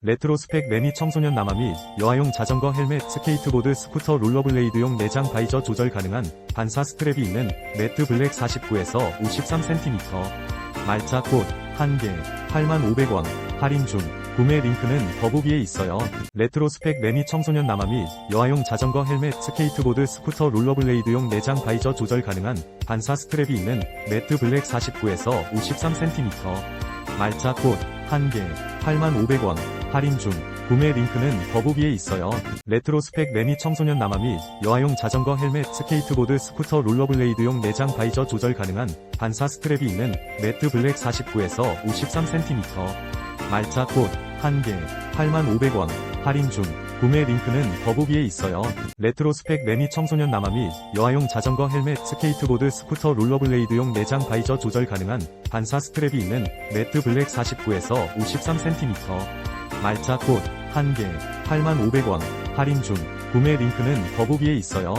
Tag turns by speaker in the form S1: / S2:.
S1: 레트로 스펙 매니 청소년 및 여아용 자전거 헬멧 스케이트보드 스쿠터 롤러블레이드용 내장 바이저 조절 가능한 반사 스트랩이 있는 매트 블랙 49에서 53cm 말차 꽃 1개 8500원 할인 중. 구매 링크는 더보기에 있어요. 레트로 스펙 매니 청소년 및 여아용 자전거 헬멧 스케이트보드 스쿠터 롤러블레이드용 내장 바이저 조절 가능한 반사 스트랩이 있는 매트 블랙 49에서 53cm 말차 꽃 1개 8500원 할인 중. 구매 링크는 더보기에 있어요. 레트로 스펙 매니 청소년 남아 및 여아용 자전거 헬멧 스케이트보드 스쿠터 롤러블레이드용 내장 바이저 조절 가능한 반사 스트랩이 있는 매트 블랙 49에서 53cm 말차 꽃 1개 8500원. 할인 중. 구매 링크는 더보기에 있어요. 레트로 스펙 매니 청소년 남아 및 여아용 자전거 헬멧 스케이트보드 스쿠터 롤러블레이드용 내장 바이저 조절 가능한 반사 스트랩이 있는 매트 블랙 49에서 53cm 말차 꽃 1개 8500원 할인 중 구매 링크는 더보기에 있어요.